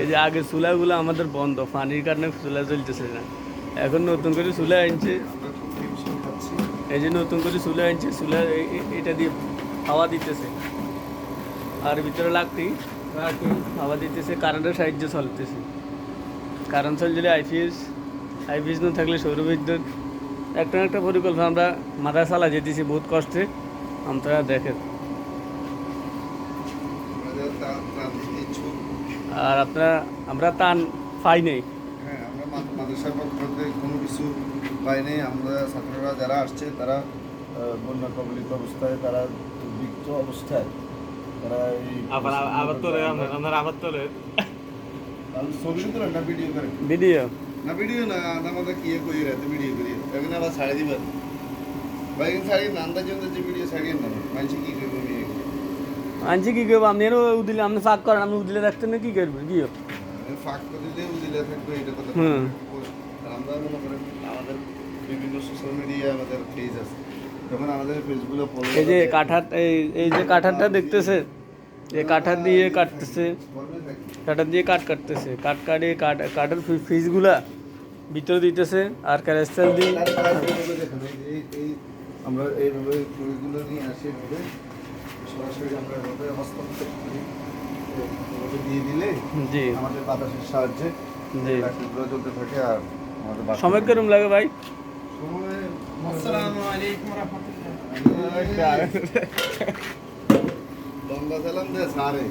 এই যে আগে চুলাগুলো আমাদের বন্ধ, পানির কারণে চুলা চলতেছে না। এখন নতুন করে চুলা আনছে। এই যে নতুন করে চুলা আনছে, চুলা এটা দিয়ে হাওয়া দিতেছে। আর ভিতরে লাগতেই হাওয়া দিতেছে, কারেন্টের সাহায্যে চলতেছে। কারেন্ট চললে আইপিএস আইপিএস না থাকলে সৌরবিদ্যুৎ। একটা না একটা পরিকল্পনা আমরা মাথায় চালা যেতেছি বহুত কষ্টে। আমরা দেখেন। আর আপনারা আমরা টান পাই নেই। হ্যাঁ মাদ্রাসার পক্ষ থেকে কোনো কিছু পাইনি আমরা ছাত্ররা যারা আসছে তারা বন্যা কবলিত অবস্থায় তারা দুর্ভিক্ষ অবস্থায় তারা আবার আবার তোলে আবার তোলে ভিডিও না ভিডিও না আমাদের কি কই রাতে ভিডিও করি এখন আবার ছাড়ে দিবেন ভাই ছাড়ি না আন্দাজ আন্দাজ ভিডিও ছাড়িয়ে না মানুষ কি করবে আনছি কি করব আপনি এরও উদিলে আপনি ফাঁক করেন আপনি উদিলে রাখতেন না কি করবে কি? ফাঁক করে দিলে উদিলে থাকবে এটা কথা। আমরা মনে করেন আমাদের বিভিন্ন সোশ্যাল মিডিয়া আমাদের পেজ আছে যখন আমাদের পেজগুলো ফলো এই যে কাঠার এই এই যে কাঠারটা দেখতেছে এই কাঠার দিয়ে কাটতেছে কাঠার দিয়ে কাঠ কাটতেছে কাঠ কাটে কাঠ কাঠের ফিসগুলা ভিতরে দিতেছে আর ক্যারেস্টাল দিয়ে আমরা এইভাবে ফুলগুলো নিয়ে আসি এভাবে। সরাসরি আমরা এভাবে হস্তান্তর করি। এভাবে দিয়ে দিলে জি। আমাদের বাতাসের সাহায্যে জি। লাঠিগুলো চলতে থাকে আর আমাদের সময় কেরম লাগে ভাই? সময় আসসালামু আলাইকুম রাহমাতুল্লাহ। লম্বা চালাম দে সারে